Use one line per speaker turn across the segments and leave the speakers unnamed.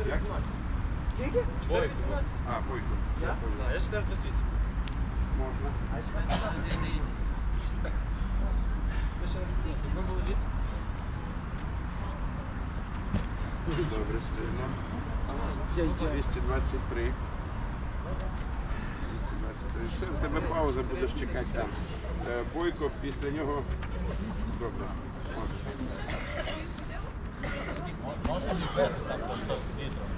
4.18.
Скільки?
4.18?
А, Бойко.
Я?
Так, я 4.28.
Можна.
Це ще розумієте. Ми були від...
Добре, стрільно.
Я, я.
223. 223. Все, в тебе пауза, будеш чекати там. Е, Бойко, після нього. Добре. Можна.
Можна відбитися просто вітром.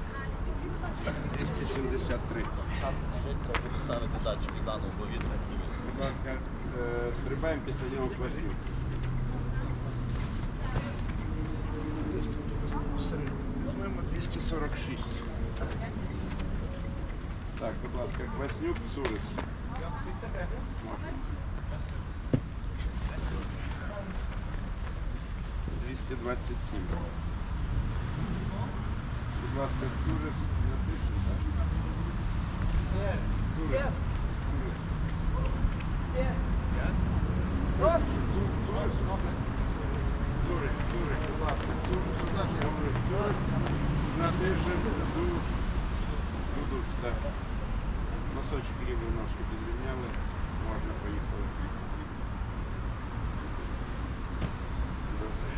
273.
Там треба буде ставити датчики заново, бо вітер.
Будь ласка, е, стрибаємо після нього квасів. Візьмемо 246. Так, будь ласка, Кваснюк, Цурис. Можна. 227. Будь ласка, Цурис напишемо, так? Цурис. Цурис. Цурик, Цурик, будь ласка, Цурик, сюди ж я говорю, Цурик, напишемо, душ, душ, так. Носочок рівно ножки підрівняли, можна поїхали. Добре.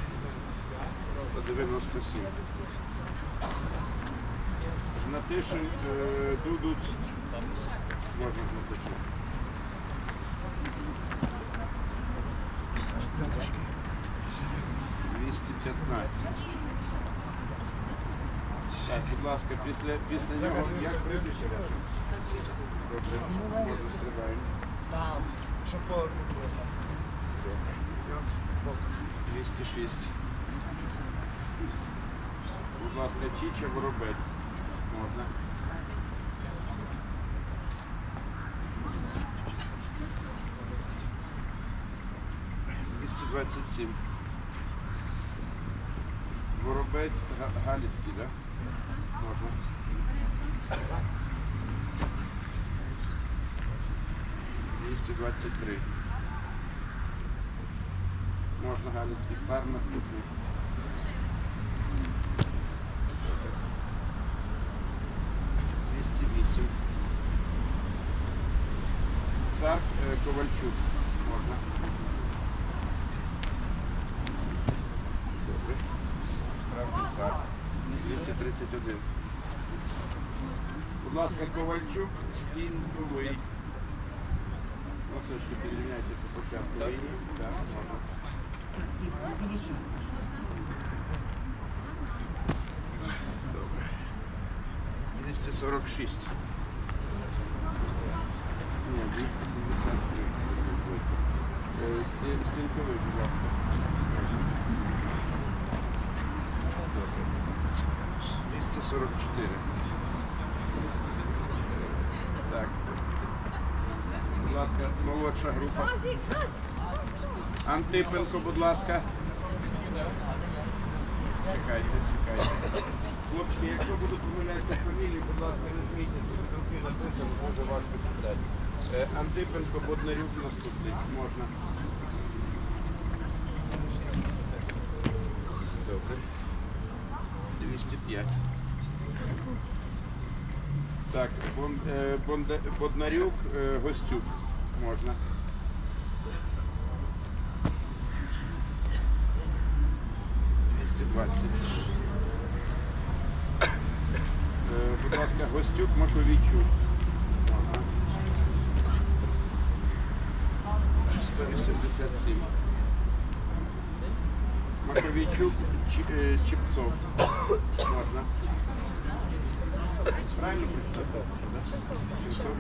197. Натишин, е, дудуть, можна натишити. Двісті. Так, будь ласка, після, після нього як прізвище ваше? Добре, можна стрибаємо.
Там, що по...
206. Будь ласка, Чіча Воробець. Можна. Двісті двадцять сім. Воробець Га- Галицький, так? Да? Можна. Двісті двадцять три. Можна Галицький цар наступний. Двісті вісім. Цар е, Ковальчук. Можна. Добре. Справді цар. 231. Будь ласка, Ковальчук, стінь другий. Носочки підрівняйте по початку війни. Так, можна. Добре. 246. Ні, 273. Е, будь ласка. Добре. 244. Так. Будь ласка, молодша група. Антипенко, будь ласка. Чекайте, чекайте. Хлопчики, якщо буду помилятися фамілії, будь ласка, не змійте, руки написано, дуже важко читати. Е, Антипенко, Боднарюк наступний. Можна. Добре. 205. Так, Бон, е, Бонда, Боднарюк, е, Гостюк. Можна. Двісті двадцять. Е, Будь ласка, Гостюк, Маковійчук. Можна. 187. Маковійчук, Чи- е, Чіпцов. Можна. Правильно прочитав? Чіпцов.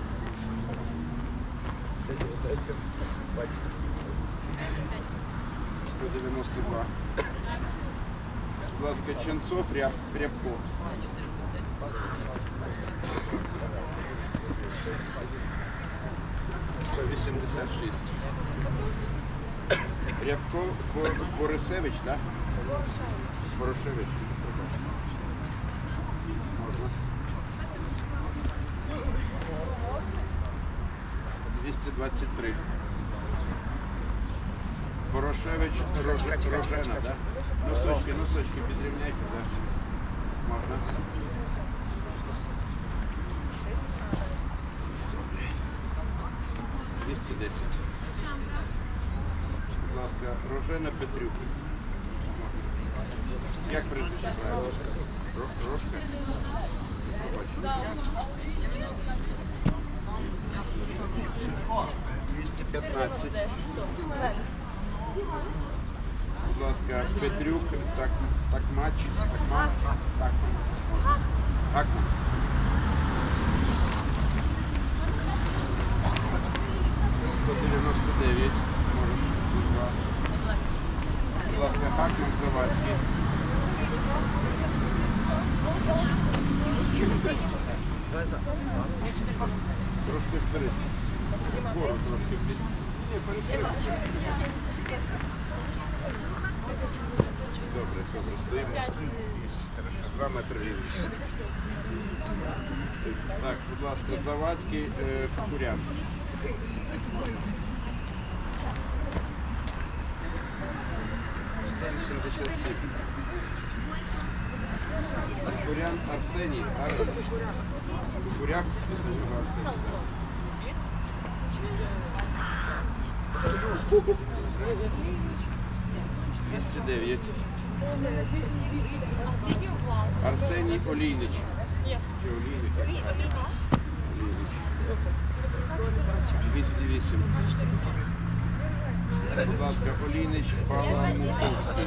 192. Будь ласка, Ченцов, Ряб, Рябко. Сто вісімдесят шість. Рябко Бо- Борисевич, так? Борошевич. Можна. 223. Борошевич Роже, Рожена, да? Носочки, носочки підрівняйте, да? Можна. Рожена Петрюк. Як прізвище правильно? Ро- Рожка? Побачимо. 215. Будь ласка, Петрюк, так, так матч, так матч, так. Так. 199, можеш, два. Добре, добре, стоїмо. Два метри рівні. Так, будь ласка, Завадський, е, Курян. Сто вісімдесят сім. Курян Арсеній, правильно? Куряк після нього Арсеній. так. Двісті дев'ять. Арсеній Олійнич. Чи Олійник? як правильно? Олійнич. 208. Будь ласка, Олійнич Баламутовський.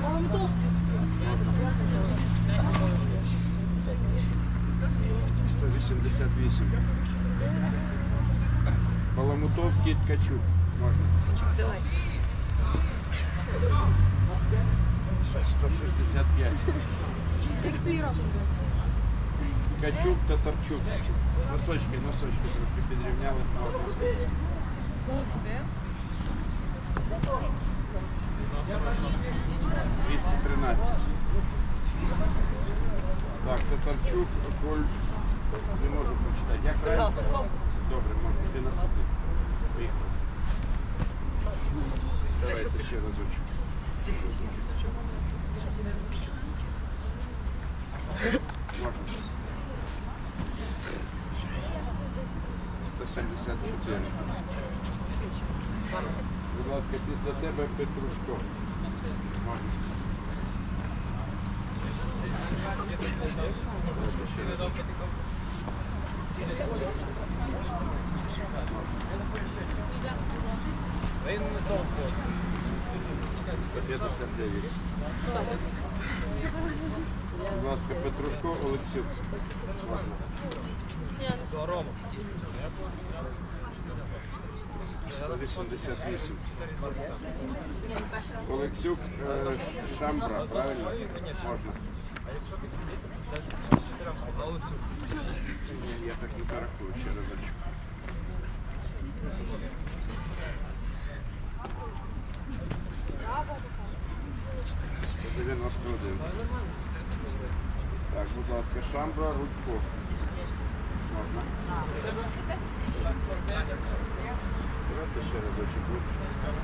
Сто вісімдесят вісім. Баламутовський Ткачук. Можна. 165. Ткачук, Татарчук. Носочки, носочки трошки підрівняли. Можна. 213. Так, Татарчук, Коль. Не можу прочитати. Як правильно? Добре, можна. Ти наступний. Поїхали. Давайте ще разочок. Будь ласка, після тебе Петрушко. Він не довго. 59. Будь ласка, Петрушко, Олексій.
Рома.
188. Олексюк е, Шамбра, правильно? Можна. Я так не зарахую, через очку. 91. Так, будь ласка, шамбра, рудько. Можна. Давайте ще разочек.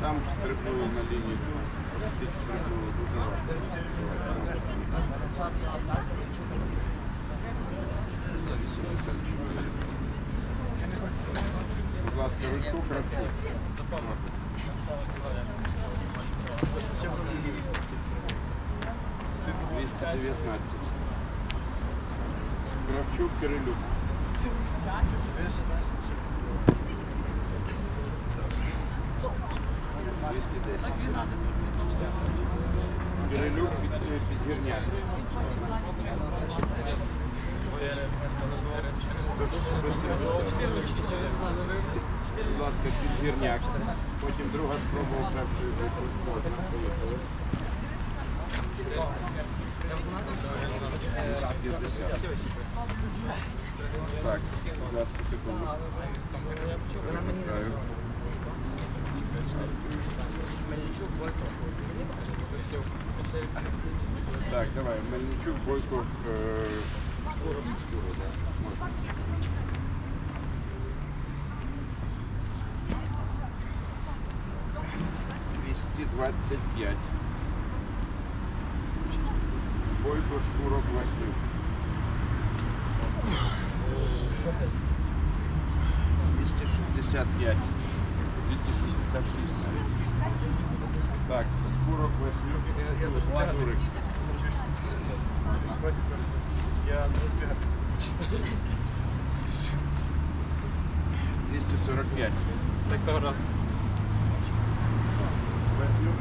Там стрибнули на лінію. Стрибнули. Будь ласка, рудько, кратко. 19. Кравчук Кирилюк. Двісті десять. Кирилюк підгірня. Будь ласка, підгірняк. Потім друга спроба у Кравчук. 50. Так, будь ласка, секунду. Перевертаю. Так, давай, Мельничук, Бойков, э, Двести двадцать пять. Бойков Шкуров, Василий. 265. 266. Так, курок возьмем.
Я запят.
245.
Так,
тогда. Возьмем,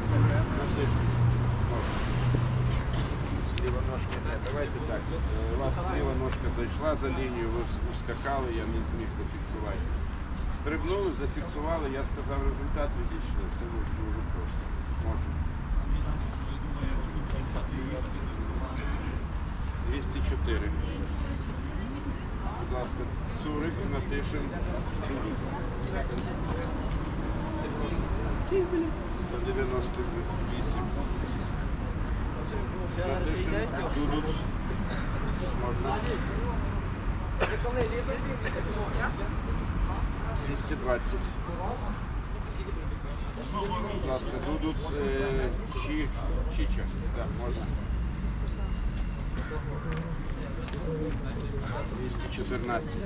Ліва Давайте так. У вас ліва зайшла за лінію, ви ускакали, я не зміг зафіксувати. Стрибнули, зафіксували, я сказав результат, відійшли. Це дуже просто. Можна. 204. Будь ласка, Цурик, Натишин, Дудик. 198. Дудут. Можна. 220. Будь ласка, Дудут, е, Чі, Чіча. Так, можна. 214.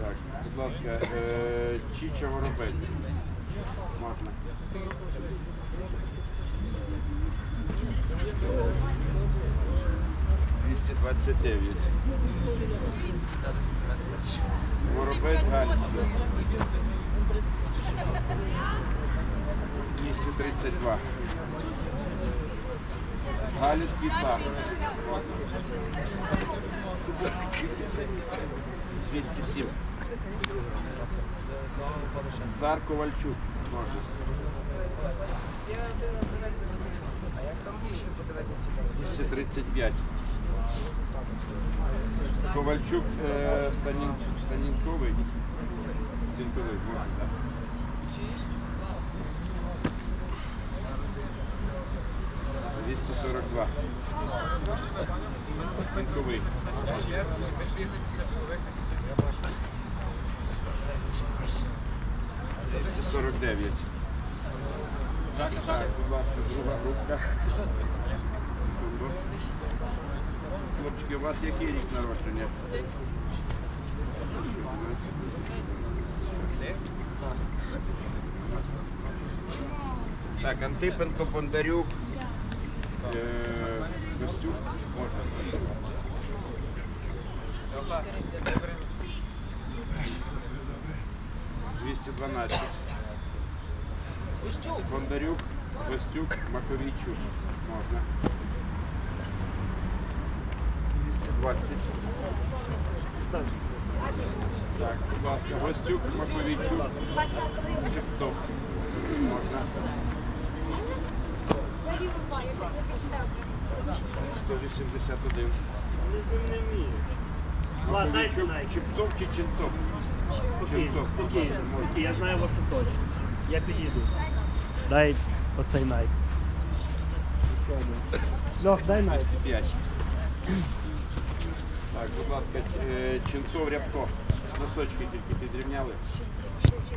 Так, будь ласка, е, Чіча Воробець. Можна. Двісті двадцять дев'ять. Воробець Гальський. 232. Галицький цар. 207. Цар Ковальчук. Можна. 235. Ковальчук е, Станін, Станінковий. Станінковий, можна, так. Двісті сорок два. Цинковий. 249. Так, так, будь ласка, друга групка. Секунду. Хлопчики, у вас який рік народження? Так, Антипенко, Бондарюк, е, Костюк, можна. Двісті дванадцять. Бондарюк, Костюк, Маковійчук. Можна. 220. Так, будь ласка, Гостюк, Маковійчук, Шептов. Можна. 181.
Ладно, дайте
Маковійчук,
Найк.
Чептов чи Ченцов? Ченцов,
спокійно, я знаю вашу точку. Я підійду. Дай оцей найк. Льох, дай найк.
5. Так, будь ласка, е, Ченцов Рябко. Носочки тільки підрівняли.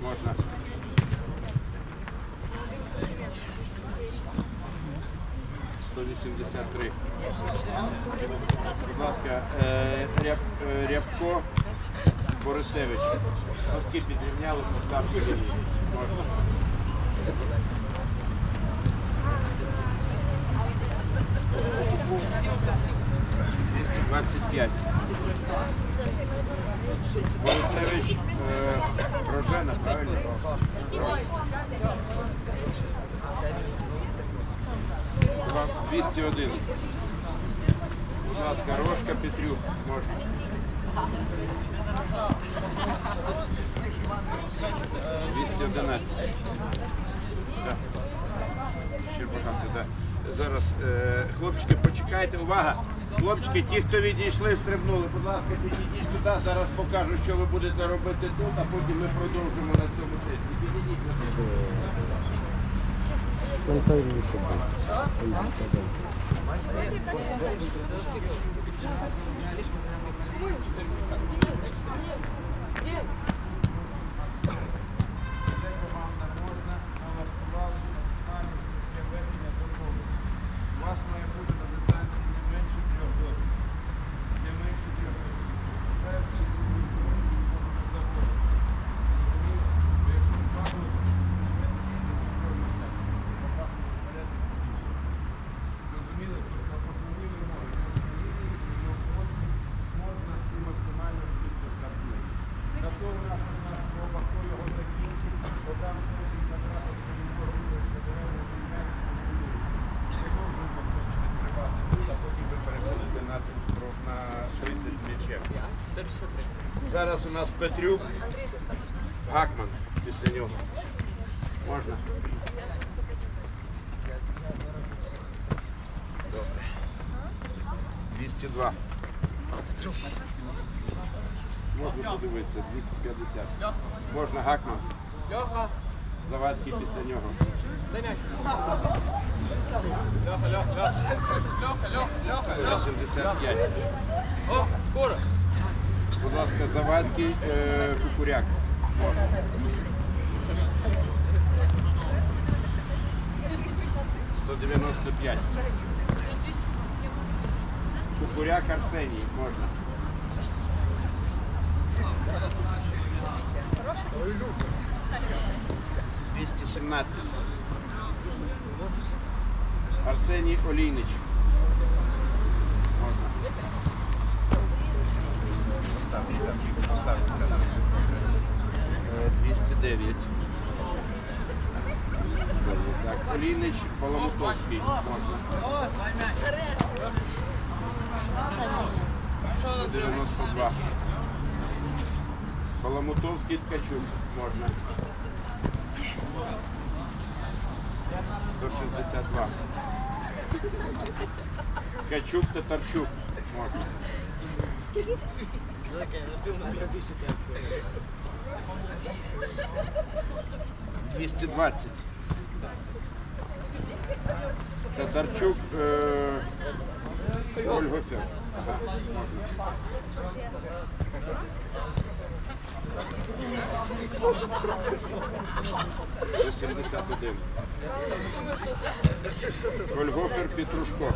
Можна. Сто вісімдесят три. Будь ласка, е, Ряб, е, Рябко Борисевич. Носки підрівняли, поставки. Можна. Двісті двадцять п'ять. Борисевич е, Рожена, правильно? Вам 201. Будь ласка, Рожка Петрюк, можна. Двісті одинадцять. Так. Ще багато, так. Зараз, е, хлопчики, почекайте, увага! Хлопчики, ті, хто відійшли, стрибнули, будь ласка, підійдіть сюди, зараз покажу, що ви будете робити тут, а потім ми продовжимо на цьому тижні. Підійдіть на можна, Зараз у нас Петрюк, Гакман після нього. Можна? Добре. 202. Можна подивитися, 250. Можна Гакман.
Льоха,
Завадський після нього.
Льоха. Льоха, Льоха, Льоха, Льоха.
185.
О, скоро.
Будь ласка, Завадський, е, Кукуряк. Сто дев'яносто п'ять. Кукуряк Арсеній можна. Двісті сімнадцять. Арсеній Олійнич. Можна. Е, 209. Так, Олійнич Поломотовський. Можна. 92. Баламутовський Ткачук можна. 162. Ткачук Татарчук можна. Двісті двадцять. Татарчук е, Ольгофер. Ага, можна. До 71. Гольгофер Петрушко.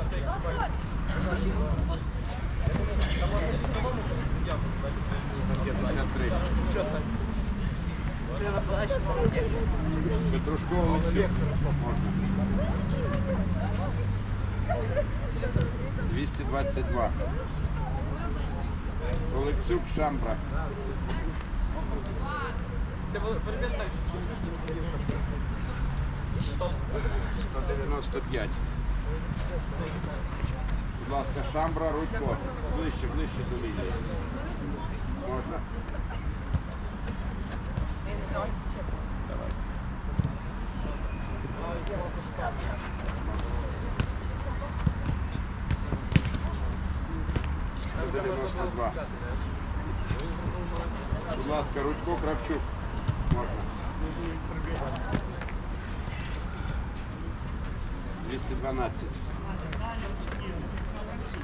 Петрушко Олексій. Можна. 222. Олексюк Шамбра.
Ти
195. Будь ласка, Шамбра, Рудько. Ближче, ближче до лінії. Можна. Сто дев'яносто два. Будь ласка, Рудько, Кравчук. Можна. 212.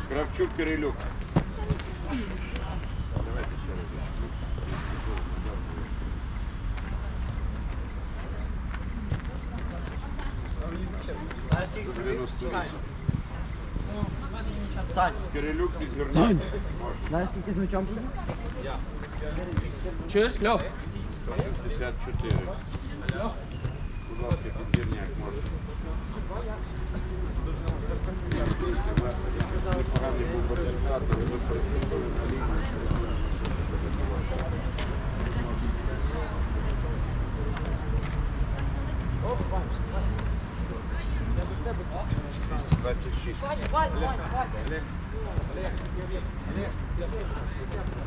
Кравчук Кирилюк. Давайте ще раз.
Знаєш, скільки
98.
Сань,
Кирилюк підгорнув.
знаєш, скільки з м'ячом?
Чуєш, Льох?
164. Будь ласка, лінію. Двісті двадцять шість.
Водя. 4,93.